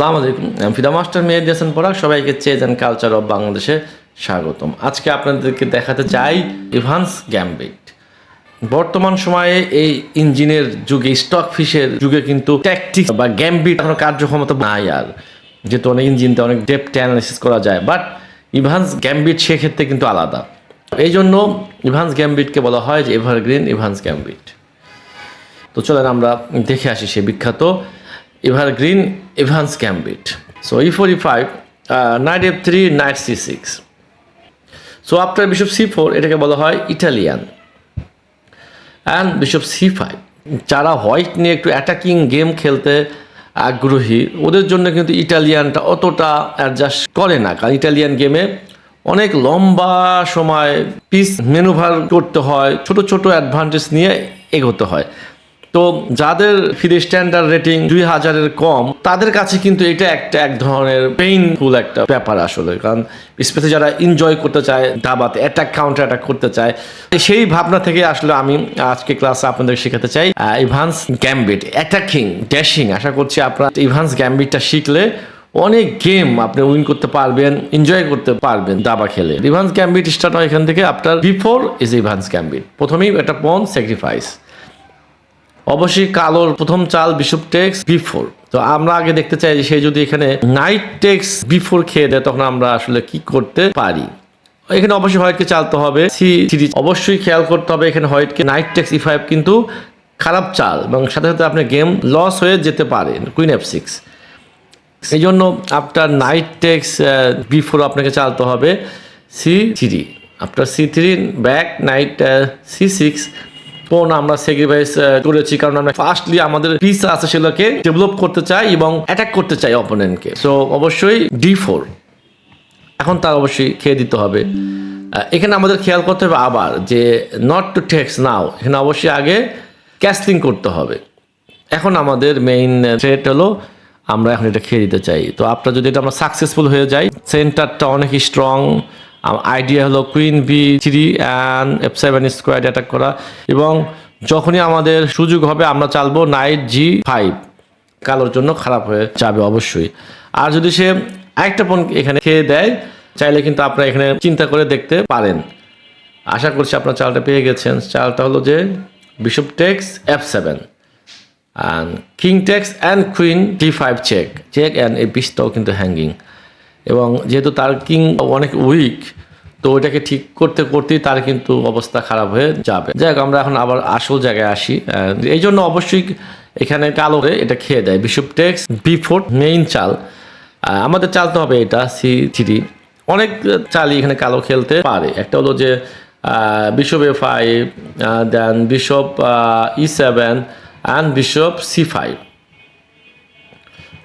আসসালামু আলাইকুম। ফিদা মাস্টার মেয়ে দিয়েছেন পড়া সবাইকে চেজ অ্যান্ড কালচার অফ বাংলাদেশে স্বাগতম। আজকে আপনাদেরকে দেখাতে চাই ইভান্স গ্যাম্বিট। বর্তমান সময়ে এই ইঞ্জিনের যুগে, স্টক ফিশের যুগে কিন্তু ট্যাকটিক্স বা গ্যাম্বিট এখনও কার্যক্ষমতা নাই আর। যেহেতু অনেক ইঞ্জিনতে অনেক ডেপথ অ্যানালিসিস করা যায় বাট ইভান্স গ্যাম্বিট সেক্ষেত্রে কিন্তু আলাদা। এই জন্য ইভান্স গ্যাম্বিটকে বলা হয় যে এভারগ্রিন ইভান্স গ্যাম্বিট। তো চলেন আমরা দেখে আসি সে বিখ্যাত evergreen Evans gambit so e four e five knight f three knight c six so after bishop c four এটাকে বলা হয় Italian and bishop c five যারা হোয়াইট নিয়ে একটু অ্যাটাকিং গেম খেলতে আগ্রহী, ওদের জন্য কিন্তু ইটালিয়ানটা অতটা অ্যাডজাস্ট করে না। কারণ ইটালিয়ান গেমে অনেক লম্বা সময় পিস মেনুভার করতে হয়, ছোট ছোট অ্যাডভান্টেজ নিয়ে এগোতে হয়। তো যাদের ফিরে স্ট্যান্ডার্ড রেটিং দুই হাজারের কম, তাদের কাছে কিন্তু এটা একটা এক ধরনের পেইনফুল একটা ব্যাপার আসলে। কারণ স্পেশালি যারা এনজয় করতে চায়, দাবাতে অ্যাটাক কাউন্টার অ্যাটাক করতে চায়, সেই ভাবনা থেকে আসলে আমি আজকে ক্লাসে আপনাদের শেখাতে চাই ইভান্স গ্যাম্বিট অ্যাটাকিং ড্যাশিং আশা করছি আপনারা ইভান্স গ্যাম্বিটটা শিখলে অনেক গেম আপনি উইন করতে পারবেন এনজয় করতে পারবেন দাবা খেলে। রিভান্স গ্যাম্বিট স্টার্ট হয় এখান থেকে, আপনার বিফোর ইজ ইভান্স গ্যাম্বিট প্রথমেই একটা পন স্যাক্রিফাইস অবশ্যই কালোর প্রথম চাল বিশপ টেক্স বিফোর। তো আমরা আগে দেখতে চাই যে সে যদি এখানে নাইট টেক্স বিফোর খেয়ে দেয়, তখন আমরা আসলে কি করতে পারি? এখানে অবশ্যই হোয়াইটকে চালতে হবে। সি থ্রি অবশ্যই খেয়াল করতে হবে এখানে হোয়াইটকে। নাইট টেক্স ই ফাইভ কিন্তু খারাপ চাল এবং সাথে সাথে আপনার গেম লস হয়ে যেতে পারে কুইন এফ সিক্স। এই জন্য আপনার নাইট টেক্স বিফোর আপনাকে চালতে হবে। সি থ্রি আপনার c three, back, knight c six. কোন আমরা স্যাক্রিফাইস করেছি। কারণ আমরা ফার্স্টলি আমাদের পিস আছে সেগুলোকে ডেভেলপ করতে চাই এবং অ্যাটাক করতে চাই অপোনেন্টকে সো অবশ্যই ডি ফোর এখন তার অবশ্যই খেয়ে দিতে হবে। এখানে আমাদের খেয়াল করতে হবে আবার যে নট টু টেক্স নাও এখানে অবশ্যই আগে ক্যাস্টিং করতে হবে। এখন আমাদের মেইন থ্রেট হলো আমরা এখন এটা খেয়ে দিতে চাই। তো আপনার যদি এটা আমরা সাকসেসফুল হয়ে যাই সেন্টারটা অনেক স্ট্রং আইডিয়া হলো queen b three and f seven square attack করা এবং যখনই আমাদের সুযোগ হবে আমরা চালবো নাইট জি ফাইভ কালোর জন্য খারাপ হয়ে যাবে অবশ্যই। আর যদি সে আরেকটা ফোন এখানে খেয়ে দেয়, চাইলে কিন্তু আপনারা এখানে চিন্তা করে দেখতে পারেন। আশা করছি আপনার চালটা পেয়ে গেছেন। চালটা হলো যে bishop takes f seven and king takes and queen d five check check and এই পিসটাও কিন্তু হ্যাঙ্গিং এবং যেহেতু তার কিং অনেক উইক তো ওইটাকে ঠিক করতে করতেই তার কিন্তু অবস্থা খারাপ হয়ে যাবে। যাই আমরা এখন আবার আসল জায়গায় আসি। এই জন্য অবশ্যই এখানে কালো হয়ে এটা খেয়ে দেয়। Bishop takes b four main চাল। আমাদের চালতে হবে এটা সি থ্রি অনেক চালই এখানে কালো খেলতে পারে। একটা হলো যে bishop a five then bishop e seven and bishop c five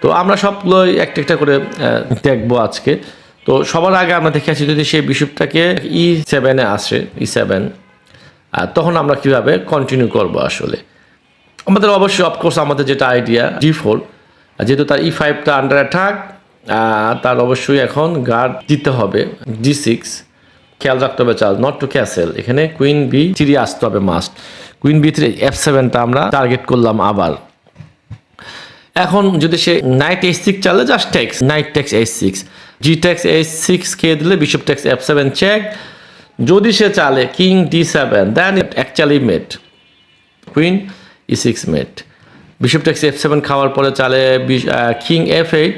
তো আমরা সবগুলোই একটা একটা করে দেখব আজকে। তো সবার আগে আমরা দেখে আসি, যদি সেই বিশপটাকে ই সেভেনে আসে ই সেভেন তখন আমরা কীভাবে কন্টিনিউ করব আসলে? আমাদের অবশ্যই অফকোর্স আমাদের যেটা আইডিয়া জি ফোর যেহেতু তার ই ফাইভটা আন্ডার অ্যাটাক তার অবশ্যই এখন গার্ড দিতে হবে জি সিক্স খেয়াল রাখতে হবে, চাল নট টু ক্যাসেল এখানে কুইন বি থ্রি আসতে হবে must queen b three f সেভেনটা আমরা টার্গেট করলাম আবার। এখন যদি সে নাইট এইচ সিক্স চালে just takes knight takes h six g takes h six খেয়ে দিলে? Bishop takes f seven check যদি সে চালে king d seven then actually mate queen e six mate bishop takes f seven খাওয়ার পরে চালে king f eight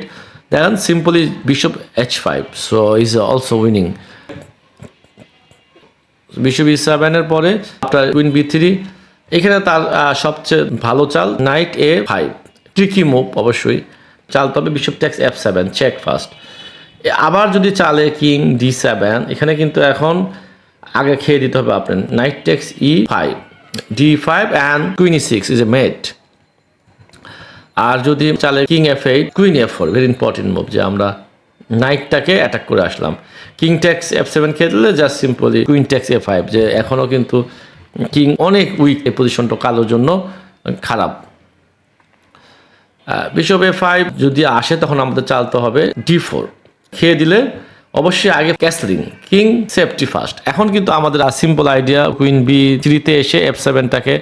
then simply bishop h five so is also winning bishop e সেভেনের পরে আপনার queen b three এখানে তার সবচেয়ে ভালো চাল knight a five tricky move অবশ্যই। চাল তবে bishop takes f seven check first আবার যদি চালে কিং ডি সেভেন এখানে কিন্তু এখন আগে খেয়ে দিতে হবে আপনার knight takes e five d five and queen e six is a mate আর যদি চালে king f eight queen f four very important move যে আমরা নাইটটাকে অ্যাটাক করে আসলাম। কিং ট্যাক্স এফ সেভেন খেয়ে দিলে just simply queen takes f five যে এখনও কিন্তু কিং অনেক উইক এই পজিশনটা কালোর জন্য খারাপ। বিশপ এ ফাইভ যদি আসে তখন আমাদের চালতে হবে ডি ফোর খেয়ে দিলে অবশ্যই আগে ক্যাসলিং কিং সেফটি ফার্স্ট এখন কিন্তু আমাদের আর সিম্পল আইডিয়া কুইন বি থ্রিতে এসে এফ সেভেনটাকে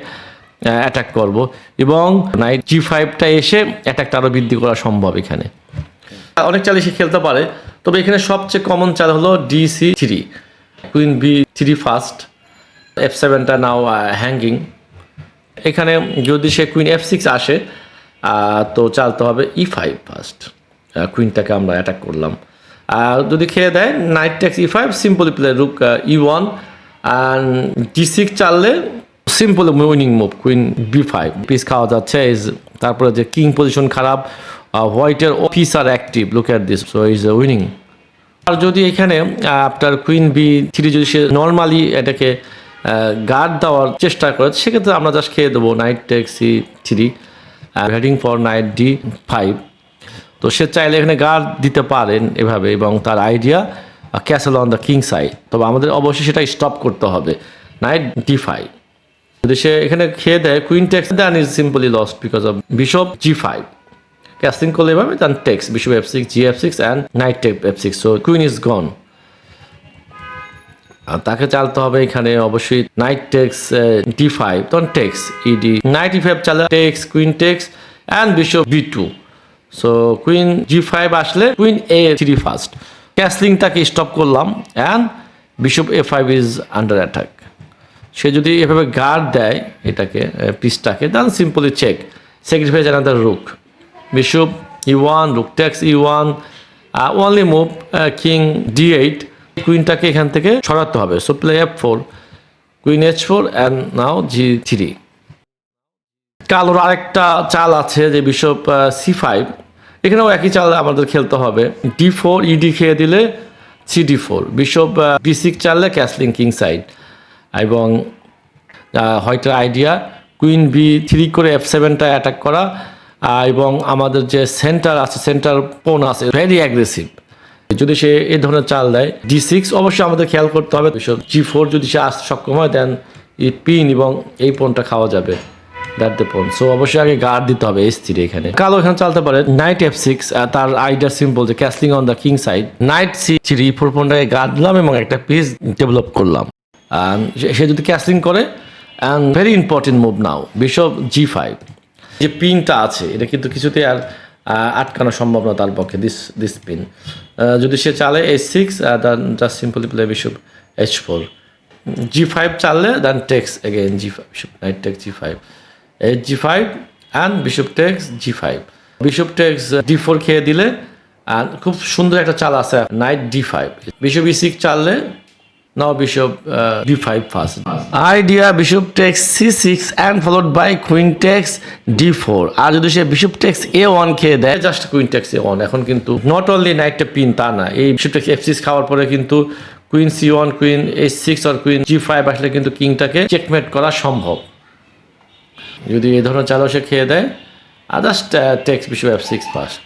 অ্যাটাক করব এবং নাইট জি ফাইভটা এসে অ্যাটাকটা আরও বৃদ্ধি করা সম্ভব এখানে। অনেক চালে সে খেলতে পারে, তবে এখানে সবচেয়ে কমন চাল হলো d c three queen b three first f সেভেনটা now hanging এখানে যদি সে কুইন এফ সিক্স আসে তো চালতে হবে ই ফাইভ ফার্স্ট কুইনটাকে আমরা অ্যাটাক করলাম। আর যদি খেয়ে দেয় knight takes e five simply play rook e one and d six চাললে simple winning move queen b five piece খাওয়া যাচ্ছে ইজ তারপরে যে কিং পজিশন খারাপ হোয়াইটের piece R active look at this so is winning আর যদি এখানে আপনার queen b three যদি সে নর্মালি এটাকে গার্ড দেওয়ার চেষ্টা করে, সেক্ষেত্রে আমরা জাস্ট খেয়ে দেবো knight takes e three heading for knight d five তো সে চাইলে এখানে গার্ড দিতে পারেন এভাবে এবং তার idea castle on the king side তবে আমাদের অবশ্যই সেটা স্টপ করতে হবে। নাইট ডি ফাইভ যদি সে এখানে খেয়ে দেয় queen takes then is simply loss because of bishop g five castling করলে এভাবে then takes bishop f six g f six and knight take f six so queen is gone তাকে চালতে হবে এখানে অবশ্যই নাইট টেক্স ডি ফাইভ তখন takes e d knight e five চালে takes queen takes and bishop b two so queen g five আসলে queen a three first ক্যাসলিংটাকে stop করলাম and bishop a five is under attack সে যদি এভাবে guard দেয় এটাকে পিসটাকে then simply check sacrifice another rook bishop e one rook takes e one only move king d eight কুইনটাকে এখান থেকে সরাতে হবে। So play f four queen h four and now g three কালোর আরেকটা চাল আছে যে বিশপ সি ফাইভ এখানেও একই চাল আমাদের খেলতে হবে। ডি ফোর ইডি খেয়ে দিলে c d four bishop b six চাললে castling king side এবং হয়তো আইডিয়া কুইন বি থ্রি করে এফ সেভেনটা অ্যাটাক করা। এবং আমাদের যে সেন্টার আছে সেন্টার পোন আছে ভেরি অ্যাগ্রেসিভ যদি সে এই ধরনের চাল দেয় ডি সিক্স অবশ্যই আমাদের খেয়াল করতে হবে। জি ফোর যদি সে আসতে সক্ষম হয় দেন এই পিন এবং এই পোনটা খাওয়া যাবে। দ্যাট দ্য পোন সো অবশ্যই আগে গার্ড দিতে হবে এস থ্রি এখানে। কালো এখানে চালতে পারে নাইট এফ সিক্স তার আইডিয়া সিম্পল যে castling on the king side knight c three four পোনটাকে guard দিলাম এবং একটা পিস ডেভেলপ করলাম। সে- যদি ক্যাসলিং করে and very important move now bishop g five যে পিনটা আছে, এটা কিন্তু কিছুতে আর আটকানো সম্ভব না তার পক্ষে দিস দিস পিন যদি সে চালে h six then just simply play bishop h four g five চাললে then takes again g five knight takes g five h g five and bishop takes g five bishop takes d four খেয়ে দিলে খুব সুন্দর একটা চাল আছে knight d five bishop e six চাললে Now bishop uh, d5 first. Idea bishop takes c6 and followed by queen takes d4. আর যদি সে bishop takes a1 খেয়ে দেয় জাস্ট queen takes a1 এখন কিন্তু নট অনলি নাইটটা পিন তা না এই bishop takes f6 খাওয়ার পরে কিন্তু কুইন c1 কুইন h6 আর কুইন g5 আসলে কিন্তু কিংটাকে চেকমেট করা সম্ভব যদি এই ধরনের চালও সে খেয়ে দেয় just text bishop f6 first